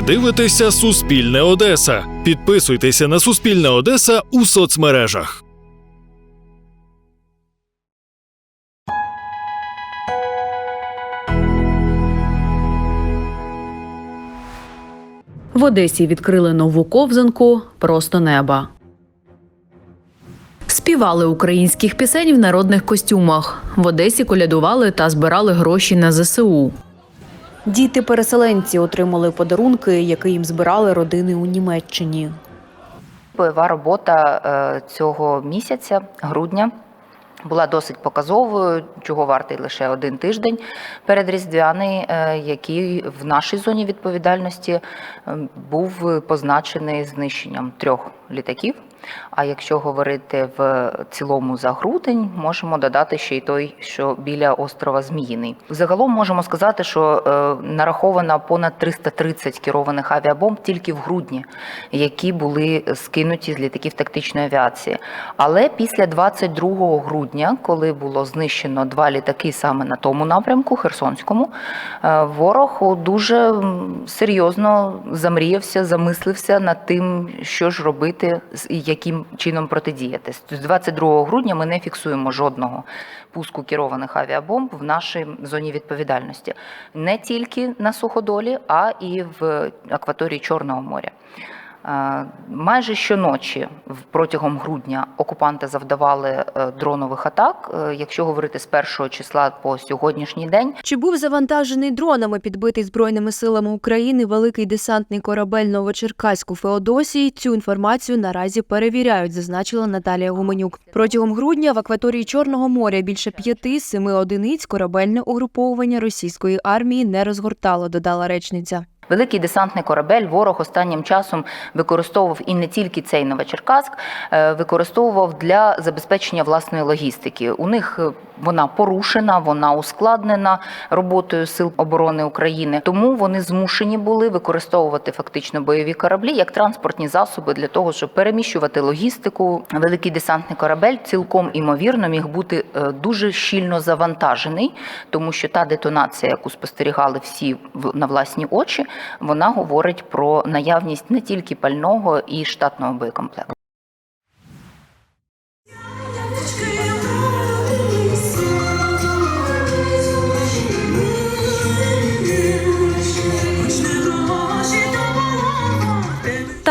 Ви дивитеся Суспільне Одеса. Підписуйтеся на Суспільне Одеса у соцмережах. В Одесі відкрили нову ковзанку Просто неба. Співали українських пісень в народних костюмах. В Одесі колядували та збирали гроші на ЗСУ. Діти-переселенці отримали подарунки, які їм збирали родини у Німеччині. Бойова робота е, цього місяця, грудня, була досить показовою, чого вартий лише один тиждень передріздвяний, е, який в нашій зоні відповідальності був позначений знищенням трьох літаків. А якщо говорити в цілому за грудень, можемо додати ще й той, що біля острова Зміїний. Загалом можемо сказати, що е, нараховано понад 330 керованих авіабомб тільки в грудні, які були скинуті з літаків тактичної авіації. Але після 22 грудня, коли було знищено два літаки саме на тому напрямку, Херсонському, е, ворог дуже серйозно замріявся, замислився над тим, що ж робити з- і яким чином протидіяти. З 22 грудня ми не фіксуємо жодного пуску керованих авіабомб в нашій зоні відповідальності не тільки на суходолі, а і в акваторії Чорного моря. Е, Майже щоночі протягом грудня окупанти завдавали е, дронових атак. Е, Якщо говорити з першого числа по сьогоднішній день, Чи був завантажений дронами, підбитий Збройними силами України великий десантний корабель Новочеркаськ у Феодосії? Цю інформацію наразі перевіряють, зазначила Наталія Гуменюк. Протягом грудня в акваторії Чорного моря більше п'яти-семи одиниць корабельне угруповування російської армії не розгортало, додала речниця. Великий десантний корабель ворог останнім часом використовував і не тільки цей Новочеркаськ, е, використовував для забезпечення власної логістики. У них е, вона порушена, вона ускладнена роботою сил оборони України. Тому вони змушені були використовувати фактично бойові кораблі як транспортні засоби для того, щоб переміщувати логістику. Великий десантний корабель цілком імовірно міг бути е, дуже щільно завантажений, тому що та детонація, яку спостерігали всі на власні очі, вона говорить про наявність не тільки пального і штатного боєкомплекту.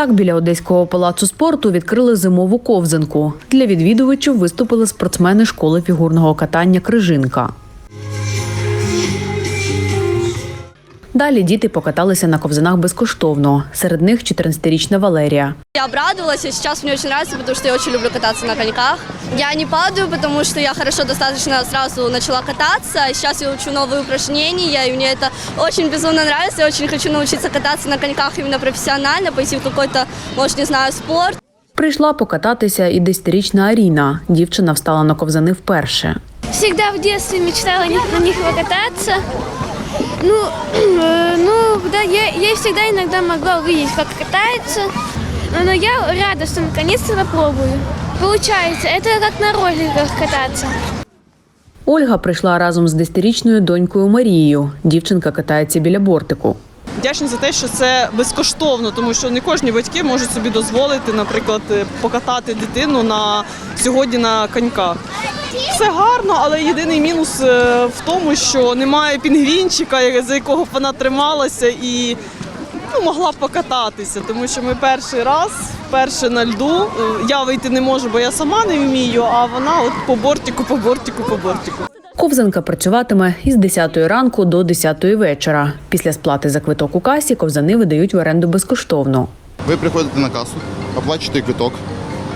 Так, біля одеського палацу спорту відкрили зимову ковзанку. Для відвідувачів виступили спортсмени школи фігурного катання Крижинка. Далі діти покаталися на ковзанах безкоштовно. Серед них 14-річна Валерія. Я обрадовалась, и сейчас мне очень нравится, потому что я очень люблю кататься на коньках. Я не падаю, потому что я хорошо достаточно сразу начала кататься. Сейчас я учу новые упражнения, и мне это очень безумно нравится. Я очень хочу научиться кататься на коньках именно профессионально, пойти в какой-то, может, не знаю, спорт. Прийшла покататися і 10-річна Аріна. Дівчина встала на ковзани вперше. Всегда в детстве мечтала на них покататься. Ну, э, ну, да, я, я всегда иногда могла увидеть, как катается. Но, я рада, что наконец-то попробую. Получается, это как на роликах кататься. Ольга прийшла разом з 10-річною донькою Марією. Дівчинка катається біля бортику. Вдячні за те, що це безкоштовно, тому що не кожні батьки можуть собі дозволити, наприклад, е, покатати дитину на сьогодні на коньках. Все гарно, але єдиний мінус е, в тому, що немає пінгвінчика, за якого б вона трималася і ну, могла б покататися, тому що ми перший раз, вперше на льду. Е, Я вийти не можу, бо я сама не вмію, а вона от по бортику, по бортику, по бортику. Ковзанка працюватиме із 10 ранку до 10 вечора. Після сплати за квиток у касі ковзани видають в оренду безкоштовно. Ви приходите на касу, оплачуєте квиток,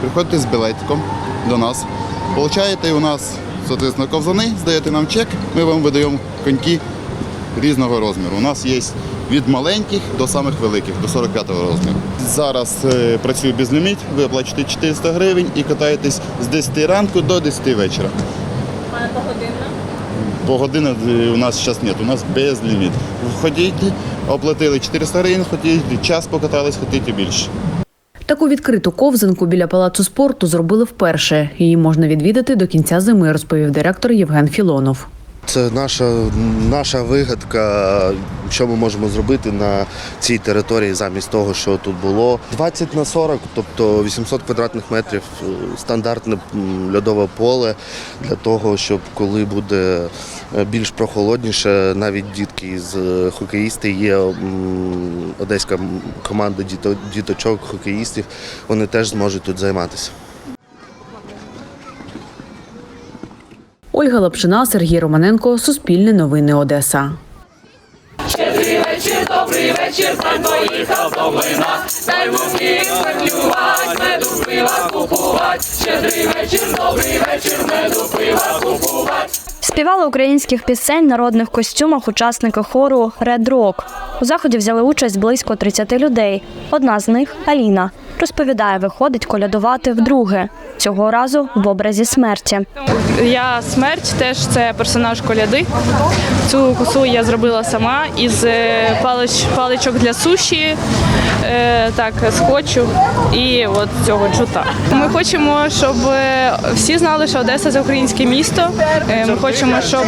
приходите з білетиком до нас, получаєте у нас соответственно, ковзани, здаєте нам чек, ми вам видаємо коньки різного розміру. У нас є від маленьких до самих великих, до 45-го розміру. Зараз е, працює безліміт, ви оплачуєте 400 гривень і катаєтесь з 10 ранку до 10 вечора. По годинах е, у нас зараз немає, у нас безліміт. Ходіть, оплатили 400 гривень, хотіть, час покатались, хотіть і більше. Таку відкриту ковзанку біля палацу спорту зробили вперше. Її можна відвідати до кінця зими, розповів директор Євген Філонов. Це наша, наша вигадка, що ми можемо зробити на цій території замість того, що тут було. 20 на 40, тобто 800 квадратних метрів, е, стандартне льодове поле для того, щоб коли буде е, більш прохолодніше, навіть дітки з е, хокеїсти є одеська команда діточок, хокеїстів, вони теж зможуть тут займатися. Ольга Лапшина, Сергій Романенко, Суспільне новини Одеса. Щедрій вечір добрий вечір. Щедрий вечір. Добрий вечір. Медупува Співали українських пісень народних костюмах учасники хору Ред Рок. У заході взяли участь близько 30 людей. Одна з них Аліна. Розповідає, виходить колядувати вдруге. Цього разу в образі смерті. Я смерть теж це персонаж коляди. Цю косу я зробила сама із е, палич, паличок для суші, е, так, скотчу і от цього джута. Ми хочемо, щоб е, всі знали, що Одеса це українське місто. Ми хочемо, щоб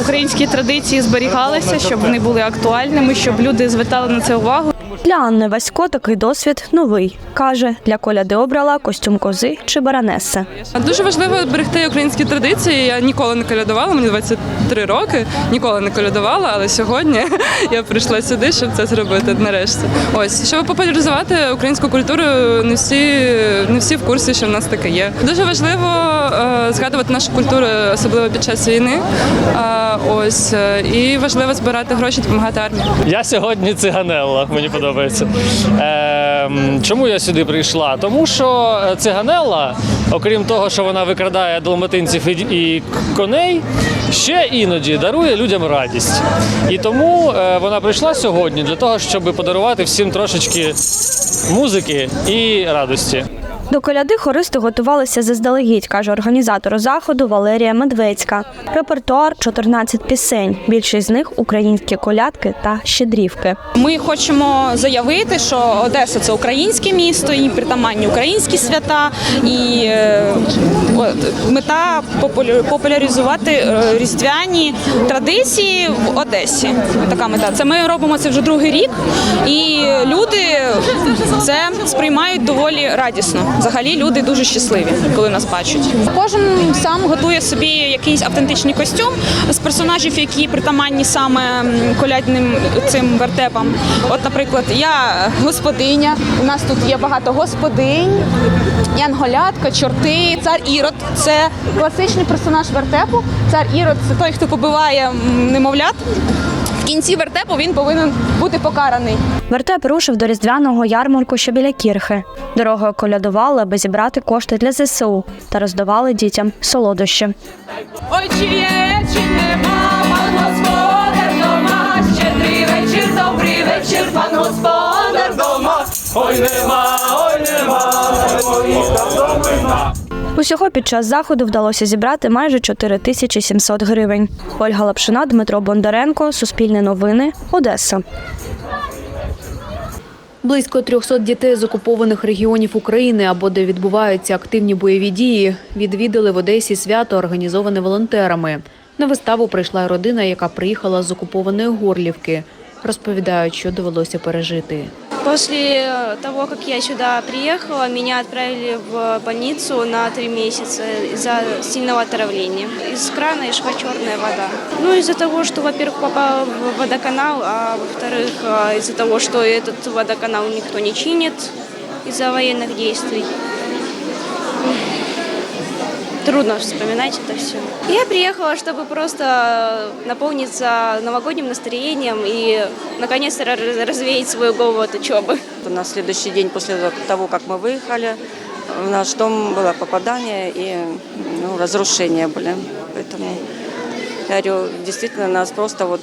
українські традиції зберігалися, щоб вони були актуальними, щоб люди звертали на це увагу. Для Анни Васько такий досвід новий. Каже, для коляди обрала костюм кози чи баранеси. Дуже важливо берегти українські традиції. Я ніколи не колядувала, мені 23 роки, ніколи не колядувала, але сьогодні я прийшла сюди, щоб це зробити нарешті. Ось, щоб популяризувати українську культуру, не всі, не всі в курсі, що в нас таке є. Дуже важливо е, згадувати нашу культуру, особливо під час війни. Е, ось, е, і важливо збирати гроші, допомагати армії. Я сьогодні циганелла, мені подобається. Ем, чому я сюди прийшла? Тому що циганела, циганелла, окрім того, що вона викрадає далматинців і, і коней, ще іноді дарує людям радість. І тому е, вона прийшла сьогодні для того, щоб подарувати всім трошечки музики і радості. До коляди хористи готувалися заздалегідь, каже організатор заходу Валерія Медведська. Репертуар 14 пісень. Більшість з них українські колядки та щедрівки. Ми хочемо заявити, що Одеса це українське місто, і притаманні українські свята, і е, мета популяризувати е, різдвяні традиції в Одесі. Така мета. Це ми робимо це вже другий рік, і люди це сприймають доволі радісно. Взагалі люди дуже щасливі, коли нас бачать. Кожен сам готує собі якийсь автентичний костюм з персонажів, які притаманні саме колядним цим вертепам. От, наприклад, я господиня. У нас тут є багато господинь, янголятка, чорти, цар Ірод. Це класичний персонаж вертепу. Цар Ірод це той, хто побиває немовлят. В кінці вертепу він повинен бути покараний. Вертеп рушив до різдвяного ярмарку, що біля кірхи. Дорогою колядували, аби зібрати кошти для ЗСУ та роздавали дітям солодощі. Ой, чи є, чи нема, пан господар дома, щедрий вечір, добрий вечір, пан господар дома. Усього під час заходу вдалося зібрати майже 4700 гривень. Ольга Лапшина, Дмитро Бондаренко, Суспільне новини, Одеса. Близько 300 дітей з окупованих регіонів України або де відбуваються активні бойові дії, відвідали в Одесі свято, організоване волонтерами. На виставу прийшла родина, яка приїхала з окупованої Горлівки. Розповідають, що довелося пережити. После того, как я сюда приехала, меня отправили в больницу на три месяца из-за сильного отравления. Из крана и шла черная вода. Ну, из-за того, что, во-первых, попала в водоканал, а во-вторых, а, из-за того, что этот водоканал никто не чинит из-за военных действий. Трудно вспоминать это все. Я приехала, чтобы просто наполниться новогодним настроением и наконец-то раз- развеять свою голову от учебы. На следующий день после того, как мы выехали, в наш дом было попадание и ну, разрушения были. Поэтому я говорю, действительно нас просто вот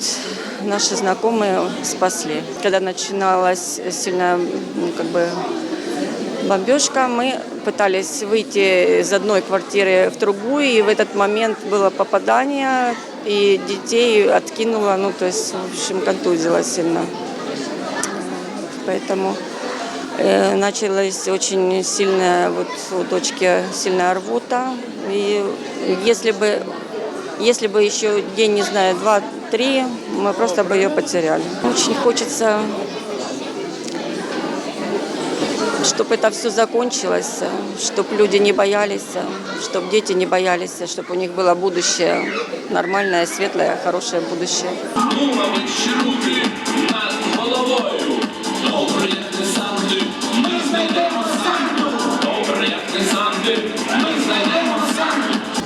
наши знакомые спасли. Когда начиналась сильная ну, как бы бомбежка, мы пытались выйти из одной квартиры в другую, и в этот момент было попадание, и детей откинуло, ну то есть, в общем, контузило сильно. Поэтому э, началась очень сильная, вот у дочки сильная рвота. И если бы Если бы еще день, не знаю, два-три, мы просто бы ее потеряли. Очень хочется, чтобы это все закончилось, чтобы люди не боялись, чтобы дети не боялись, чтобы у них было будущее нормальное, светлое, хорошее будущее.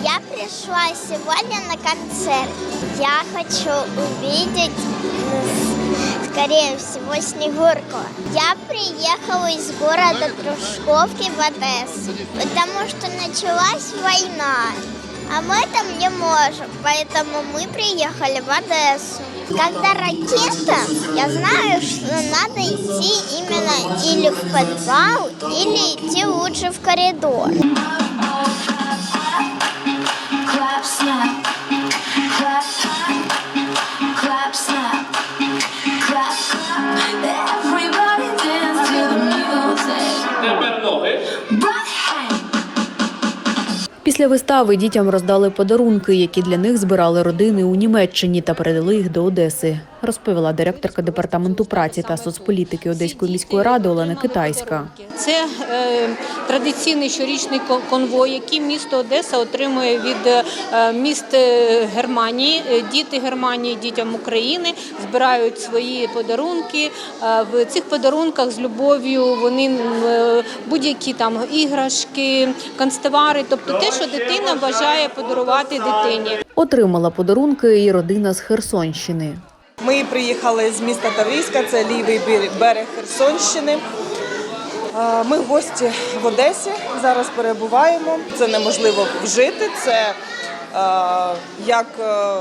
Я пришла сегодня на концерт. Я хочу увидеть, скорее всего, Снегурку. Я приехала из города Дружковки в Одессу, потому что началась война. А мы там не можем, поэтому мы приехали в Одессу. Когда ракета, я знаю, что надо идти именно или в подвал, или идти лучше в коридор. Після вистави дітям роздали подарунки, які для них збирали родини у Німеччині та передали їх до Одеси, розповіла директорка департаменту праці та соцполітики Одеської міської ради Олена Китайська. Це е, традиційний щорічний кон- конвой, який місто Одеса отримує від е, міст е, Германії. Е, Діти Германії дітям України збирають свої подарунки. В цих подарунках з любов'ю вони будь-які там іграшки, канцтовари, тобто те, що дитина бажає подарувати дитині. Отримала подарунки і родина з Херсонщини. Ми приїхали з міста Таврійська, це лівий бер- берег Херсонщини. Е, Ми гості в Одесі зараз перебуваємо. Це неможливо вжити. Це е, як е,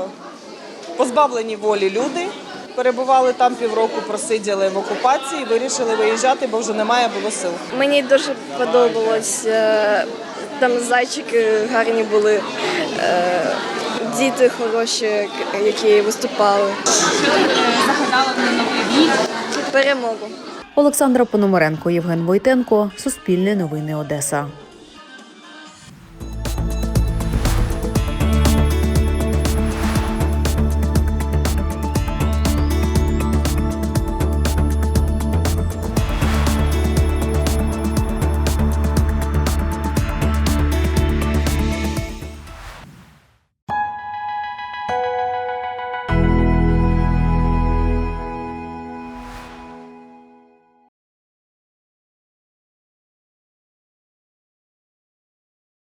позбавлені волі люди. Перебували там півроку, просиділи в окупації, вирішили виїжджати, бо вже немає було сил. Мені дуже подобалось. Там зайчики гарні були, е, діти хороші, які виступали. Загадала на новий рік. Перемогу. Олександра Пономаренко, Євген Войтенко, Суспільне новини Одеса.